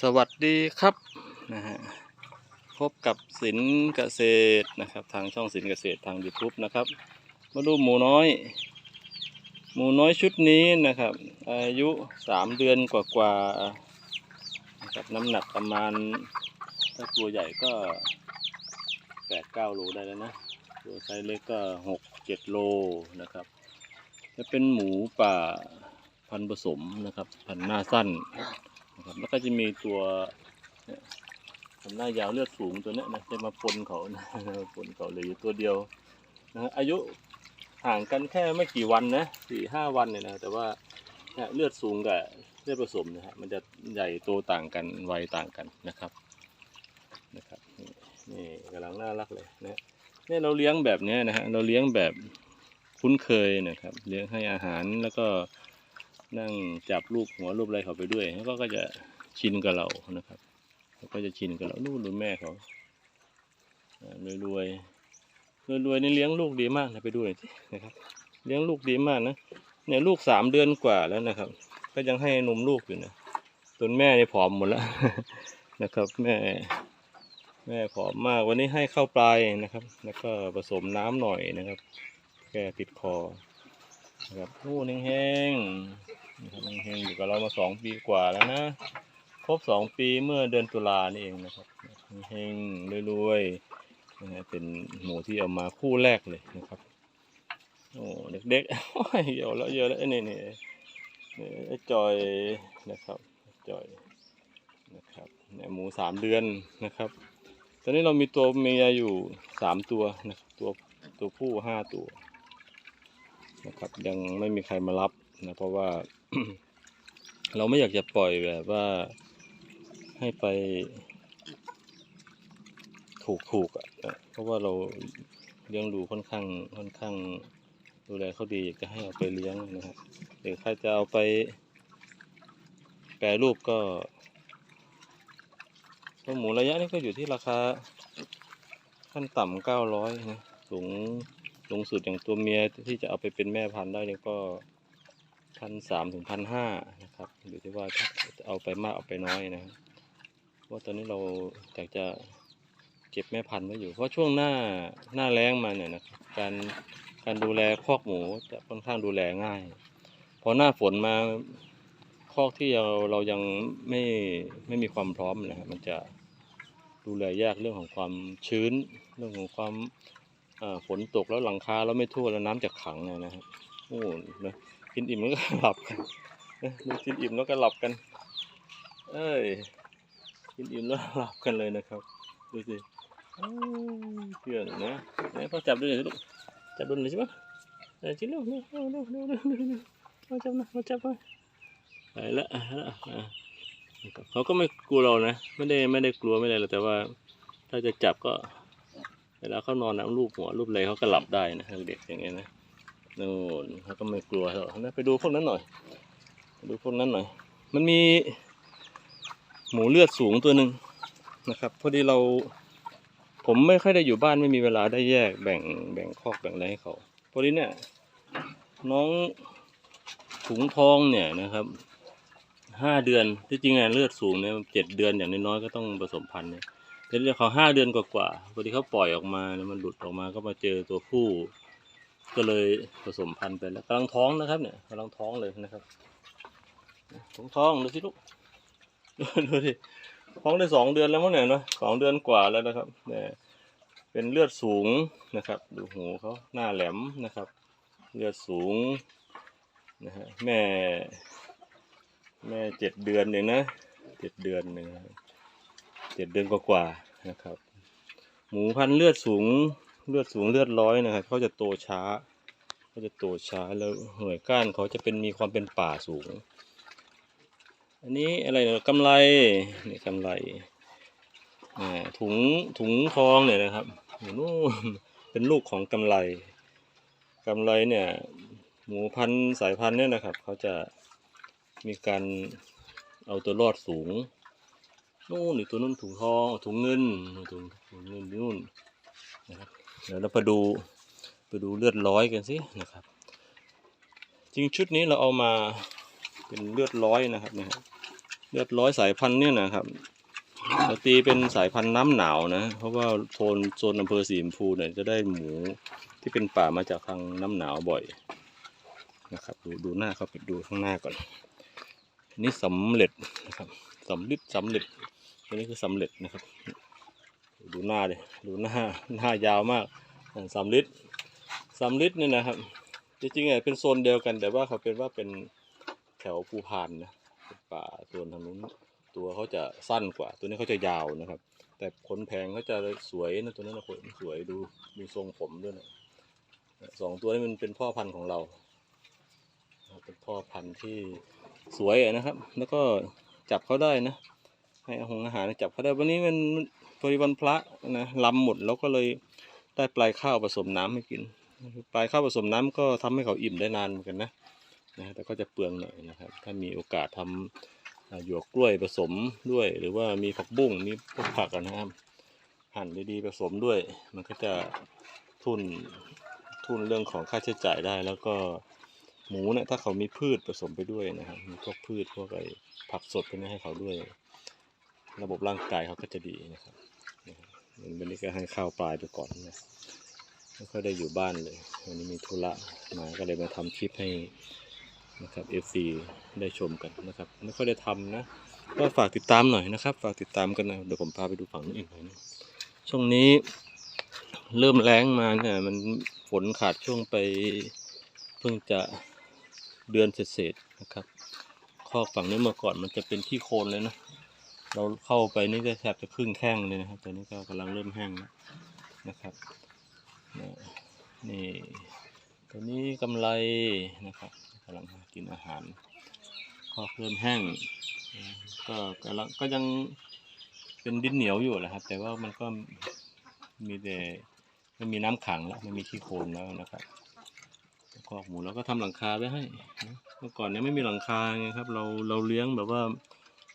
สวัสดีครับนะฮะพบกับสินเกษตรนะครับ ทางช่องสินเกษตรทาง YouTube นะครับ มาดูหมูน้อย หมูน้อยชุดนี้นะครับ อายุสามเดือนกว่าๆนะครับน้ำหนักประมาณ ถ้าตัวใหญ่ก็แปดเก้าโลได้แล้วนะ ตัวไซส์เล็กก็หกเจ็ดโลนะครับ จะเป็นหมูป่าพันผสมนะครับ พันหน้าสั้น นะครับแล้วก็จะมีตัวทำหน้ายาวเลือดสูงตัวนี้นะจะมาปนเขานะปนเขาเลยอยู่ตัวเดียวนะอายุห่างกันแค่ไม่กี่วันนะสี่ห้าวันเนี่ยนะแต่ว่าเลือดสูงกับเลือดผสมนะฮะมันจะใหญ่โตต่างกันวัยต่างกันนะครับนะครับนี่กำลังน่ารักเลยนะเนี่ยเราเลี้ยงแบบนี้นะฮะเราเลี้ยงแบบคุ้นเคยนะครับ เลี้ยงให้อาหารแล้วก็ นั่งจับลูกหัวรูปอะไรเขาไปด้วยแล้วก็จะชินกับเรานะครับแล้วก็จะชินกับเรานู่นดูแม่เขารวยรวยรวยรวยๆนี่เลี้ยงลูกดีมากนะไปดูหน่อยสินะครับ เลี้ยงลูกดีมากนะเนี่ยลูกสามเดือนกว่าแล้วนะครับ ก็ยังให้นมลูกอยู่นะส่วนแม่นี่ผอมหมดแล้วนะครับ แม่ แม่ผอมมากวันนี้ให้ข้าวปลายนะครับ แล้วก็ผสมน้ำหน่อยนะครับ แก้ติดคอนะครับนู่นแห้งๆ นะครับแห้งอยู่กับเรามาสองปีกว่าแล้วนะ ครบสองปีเมื่อเดือนตุลานี่เองนะครับแห้งๆรวยๆนะฮะเป็นหมูที่เอามาคู่แรกเลยนะครับ โอ้เด็กๆโอ้ยเยอะแล้วเยอะแล้วนี่นี่ไอ้จอยนะครับจอยนะครับเนี่ยหมูสามเดือนนะครับ ตอนนี้เรามีตัวเมียอยู่สามตัวนะครับตัวตัวผู้ห้าตัวนะครับยังไม่มีใครมารับนะเพราะว่า เราไม่อยากจะปล่อยแบบว่าให้ไปถูกถูกๆอะเพราะว่าเราเลี้ยงดูค่อนข้างค่อนข้างดูแลเขาดีกจะให้เอาไปเลี้ยงนะครับหรือใครจะเอาไป แปรรูปก็ก็หมูระยะนี้ก็อยู่ที่ราคา ขั้นต่ำเก้าร้อยนะสูงสูงสุดอย่างตัวเมียที่จะเอาไปเป็นแม่พันธุ์ได้เนี่ยก็ พันสามถึงพันห้านะครับอยู่ที่ว่าเอาไปมากเอาไปน้อยนะครับเพราะว่าตอนนี้เราอยากจะเก็บแม่พันธุ์ไว้อยู่ เพราะช่วงหน้าหน้าแล้งมาเนี่ยนะครับการการดูแลคอกหมูจะค่อนข้างดูแลง่าย พอหน้าฝนมาคอกที่เราเรายังไม่ไม่มีความพร้อมนะครับมันจะดูแลยากเรื่องของความชื้น เรื่องของความฝนตกแล้วหลังคาเราไม่ทั่วแล้วน้ำจะขังเนี่ยนะครับโอ้นะ กินอิ่มแล้วก็หลับกันดูกินอิ่มแล้วก็หลับกัน เอ้ย กินอิ่มแล้วหลับกันเลยนะครับ ดูสิเพื่อนนะไหนพ่อจับดูหน่อยลูก จับดูหน่อยสิวะไหนจิลูกเร็วเร็วเร็วเร็วเร็วมาจับนะมาจับมาไปละไปละอะนะเขาก็ไม่กลัวเรานะ ไม่ได้ไม่ได้กลัวไม่ได้หรอกแต่ว่า ถ้าจะจับก็เวลาเขานอนนะรูปหัวรูปอะไรเขาก็หลับได้นะเด็กอย่างเงี้ยนะ นู่นเขาก็ไม่กลัวหรอกนะไปดูพวกนั้นหน่อยดูพวกนั้นหน่อย มันมีหมูเลือดสูงตัวหนึ่งนะครับ พอดีเรา ผมไม่ค่อยได้อยู่บ้านไม่มีเวลาได้แยกแบ่งแบ่งคอกแบ่งอะไรให้เขาพอดีเนี่ย น้องถุงทองเนี่ยนะครับห้าเดือนที่จริงเลือดสูงเนี่ยเจ็ดเดือนอย่างน้อยๆก็ต้องผสมพันธุ์เนี่ยเดี๋ยวเขาห้าเดือนกว่าๆพอดีเขาปล่อยออกมาแล้วมันหลุดออกมาก็มาเจอตัวผู้ ก็เลยผสมพันธุ์ไปแล้วกำลังท้องนะครับเนี่ยกำลังท้องเลยนะครับท้องท้องดูสิลูกดูดูสิท้องได้สองเดือนแล้วมั้งเนี่ยเนาะสองเดือนกว่าแล้วนะครับเนี่ยเป็นเลือดสูงนะครับ ดูหูเขาหน้าแหลมนะครับ เลือดสูงนะฮะแม่ แม่เจ็ดเดือนเองนะเจ็ดเดือนหนึ่งเจ็ดเดือนกว่าๆนะครับ หมูพันธุ์เลือดสูงเลือดสูงเลือดร้อยนะครับเขาจะโตช้า เขาจะโตช้าแล้วหน่วยก้านเขาจะเป็นมีความเป็นป่าสูง อันนี้อะไรเนี่ยกำไรนี่กำไรถุงถุงทองเนี่ยนะครับนู่นเป็นลูกของกำไรกำไรเนี่ยหมูพันสายพันธุ์เนี่ยนะครับ เขาจะมีการเอาตัวรอดสูงนู่นอีกตัวนู้นถุงทองถุงเงินถุงถุงเงินนู่นนะครับเดี๋ยวเราไปดู ไปดูเลือดร้อยกันสินะครับ จริงชุดนี้เราเอามาเป็นเลือดร้อยนะครับเนี่ยเลือดร้อยสายพันธุ์เนี่ยนะครับเราตีเป็นสายพันธุ์น้ำหนาวนะ เพราะว่าโซนโซนอำเภอสีชมพูเนี่ยจะได้หมูที่เป็นป่ามาจากทางน้ำหนาวบ่อยนะครับ ดูดูหน้าเขาไปดูข้างหน้าก่อนอันนี้สำเร็จนะครับสำลิดสำเร็จตัวนี้คือสำเร็จนะครับ ดูหน้าเลยดูหน้าหน้ายาวมากอ่าสำลิด สำลิดเนี่ยนะครับ จริงๆอะเป็นโซนเดียวกันแต่ว่าเขาเป็นว่าเป็นแถวภูพานนะเป็นป่าส่วนทางนู้นตัวเขาจะสั้นกว่า ตัวนี้เขาจะยาวนะครับ แต่ขนแพงเขาจะสวยนะตัวนั้นนะขนสวยดูดูทรงผมด้วยนะสองตัวนี้มันเป็นพ่อพันธุ์ของเราเป็นพ่อพันธุ์ที่สวยนะครับ แล้วก็จับเขาได้นะ ให้อาหงอาหารจับเขาได้วันนี้มันพอดีวันพระนะลำหมดแล้วก็เลยได้ปลายข้าวผสมน้ำให้กิน ปลายข้าวผสมน้ำก็ทำให้เขาอิ่มได้นานเหมือนกันนะนะแต่ก็จะเปลืองหน่อยนะครับ ถ้ามีโอกาสทำอ่าหยวกกล้วยผสมด้วย หรือว่ามีผักบุ้งมีพวกผักนะครับ หั่นดีๆผสมด้วย มันก็จะทุนทุนเรื่องของค่าใช้จ่ายได้ แล้วก็หมูเนี่ยถ้าเขามีพืชผสมไปด้วยนะครับมีพวกพืชพวกไอ้ผักสดพวกนี้ให้เขาด้วย ระบบร่างกายเขาก็จะดีนะครับนะครับวันนี้ก็ให้ข้าวปลายไปก่อนนะ ไม่ค่อยได้อยู่บ้านเลยวันนี้มีธุระมาก็เลยมาทำคลิปให้นะครับ FC ได้ชมกันนะครับ ไม่ค่อยได้ทำนะก็ฝากติดตามหน่อยนะครับ ฝากติดตามกันนะเดี๋ยวผมพาไปดูฝั่งนู้นอีกหน่อยนึงช่วงนี้เริ่มแรงมาเนี่ยมันฝนขาดช่วงไปเพิ่งจะเดือนเศษๆนะครับข้อกฝั่งนี้เมื่อก่อนมันจะเป็นที่โคลนเลยนะเราเข้าไปนี่ก็แทบจะครึ่งแข้งเลยนะครับตอนนี้ก็กำลังเริ่มแห้งแล้วนะครับ นี่ตัวนี้กำไรนะครับกำลังกินอาหารคอกเริ่มแห้งก็กำลังก็ยังเป็นดินเหนียวอยู่แหละครับ แต่ว่ามันก็มีแต่ไม่มีน้ำขังแล้วไม่มีขี้โคลนแล้วนะครับคอกหมูเราก็ทำหลังคาไว้ให้เมื่อก่อนเนี่ยไม่มีหลังคาไงครับ เราเราเลี้ยงแบบว่า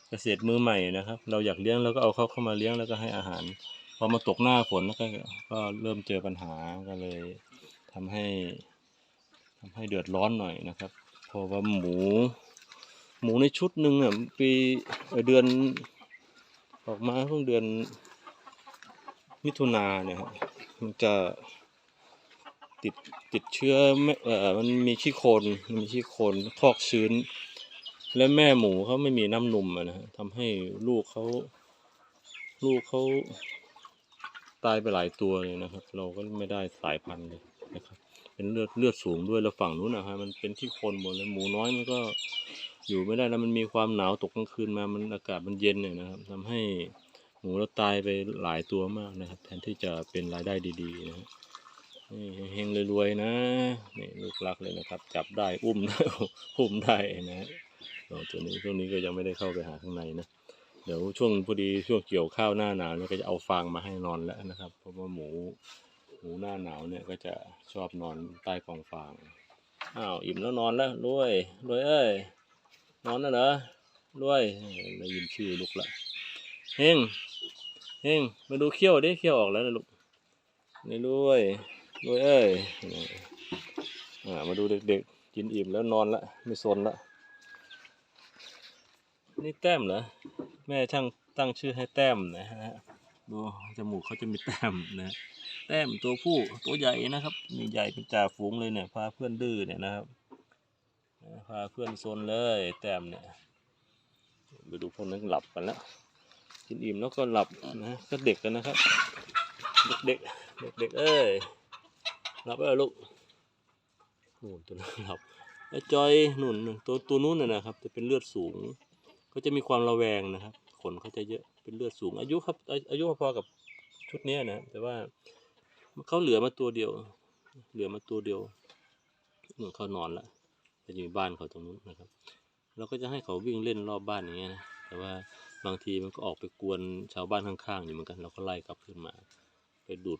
เกษตรมือใหม่นะครับ เราอยากเลี้ยงเราก็เอาเขาเข้ามาเลี้ยงแล้วก็ให้อาหาร พอมาตกหน้าฝนก็ก็เริ่มเจอปัญหาก็เลยทำให้ทำให้เดือดร้อนหน่อยนะครับ เพราะว่าหมู หมูในชุดหนึ่งอะปีเดือนออกมาเพิ่งเดือนมิถุนาเนี่ยมันจะติดติดเชื้อไม่เออมันมีขี้โคลนมีขี้โคลนคอกชื้น และแม่หมูเขาไม่มีน้ำนมอะนะฮะทำให้ลูกเขาลูกเขา ตายไปหลายตัวเลยนะครับ เราก็ไม่ได้สายพันธุ์เลยนะครับ เป็นเลือดเลือดสูงด้วยแล้วฝั่งนู้นนะฮะมันเป็นที่คนหมดเลยหมูน้อยมันก็อยู่ไม่ได้แล้วมันมีความหนาวตกกลางคืนมามันอากาศมันเย็นเนี่ยนะครับทำให้หมูเราตายไปหลายตัวมากนะครับ แทนที่จะเป็นรายได้ดีๆนะฮะนี่เฮงรวยๆนะนี่ลูกรักเลยนะครับ จับได้อุ้มได้อุ้มได้นะฮะอ๋อตัวนี้ช่วงนี้ก็ยังไม่ได้เข้าไปหาข้างในนะ เดี๋ยวช่วงพอดีช่วงเกี่ยวข้าวหน้าหนาวเนี่ยก็จะเอาฟางมาให้นอนแล้วนะครับ เพราะว่าหมูหมูหน้าหนาวเนี่ยก็จะชอบนอนใต้กองฟางอ้าวอิ่มแล้วนอนแล้วรวยรวยเอ้ยนอนแล้วเหรอรวยเอ้ยได้ยินชื่อลุกละเฮงเฮงมาดูเขี้ยวดิเขี้ยวออกแล้วนะลูกนี่รวยรวยเอ้ยอ่ามาดูเด็กๆกินอิ่มแล้วนอนละไม่ซนละ นี่แต้มเหรอ แม่ช่างตั้งชื่อให้แต้มนะฮะ ดูจมูกเขาจะมีแต้มนะ แต้มตัวผู้ตัวใหญ่นะครับ มีใหญ่เป็นจ่าฝูงเลยเนี่ย พาเพื่อนดื้อเนี่ยนะครับ พาเพื่อนซนเลยแต้มเนี่ย ไปดูพวกนั้นหลับกันแล้วกินอิ่มแล้วก็หลับนะก็เด็กกันนะครับ เด็กเด็กเด็กๆเอ้ยหลับเอ้ยลูกโอ้ตัวนั้นหลับไอ้จอยหนุนนตัวตัวนู้นน่ะนะครับ จะเป็นเลือดสูง ก็จะมีความระแวงนะครับ ขนเขาจะเยอะเป็นเลือดสูง อายุครับ อายุพอๆกับชุดนี้นะแต่ว่าเขาเหลือมาตัวเดียว เหลือมาตัวเดียวเมือเขานอนละจะอยู่บ้านเขาตรงนู้นนะครับเราก็จะให้เขาวิ่งเล่นรอบบ้านอย่างเงี้ยนะแต่ว่าบางทีมันก็ออกไปกวนชาวบ้านข้างๆอยู่เหมือนกัน เราก็ไล่กลับขึ้นมา ไปดูด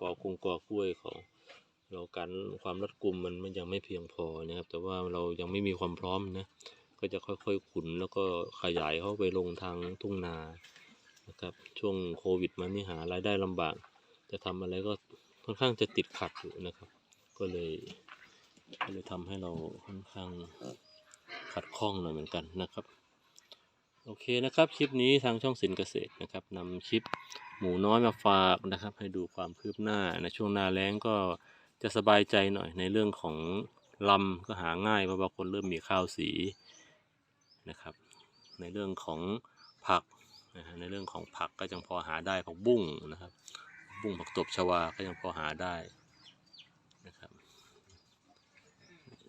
กอคงกอกล้วยเขาเราการความรัดกุมมันมันยังไม่เพียงพอนะครับ แต่ว่าเรายังไม่มีความพร้อมนะ ก็จะค่อยๆขุนแล้วก็ขยายเข้าไปลงทางทุ่งนานะครับช่วงโควิดมานี่หารายได้ลำบาก จะทำอะไรก็ค่อนข้างจะติดขัดอยู่นะครับ ก็เลยก็เลยทำให้เราค่อนข้างขัดข้องหน่อยเหมือนกันนะครับ โอเคนะครับคลิปนี้ทางช่องสินเกษตรนะครับนำคลิปหมูน้อยมาฝากนะครับ ให้ดูความคืบหน้าในช่วงหน้าแล้งก็จะสบายใจหน่อยในเรื่องของลำก็หาง่ายเพราะบางคนเริ่มมีข้าวสี นะครับ ในเรื่องของผักนะในเรื่องของผักก็ยังพอหาได้ผักบุ้งนะครับ บุ้งผักตบชวาก็ยังพอหาได้นะครับ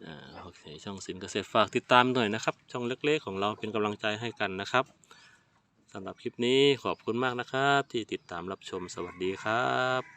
อโอเคช่องสินเกษตรฝากติดตามหน่อยนะครับ ช่องเล็กๆของเราเป็นกำลังใจให้กันนะครับสำหรับคลิปนี้ขอบคุณมากนะครับ ที่ติดตามรับชมสวัสดีครับ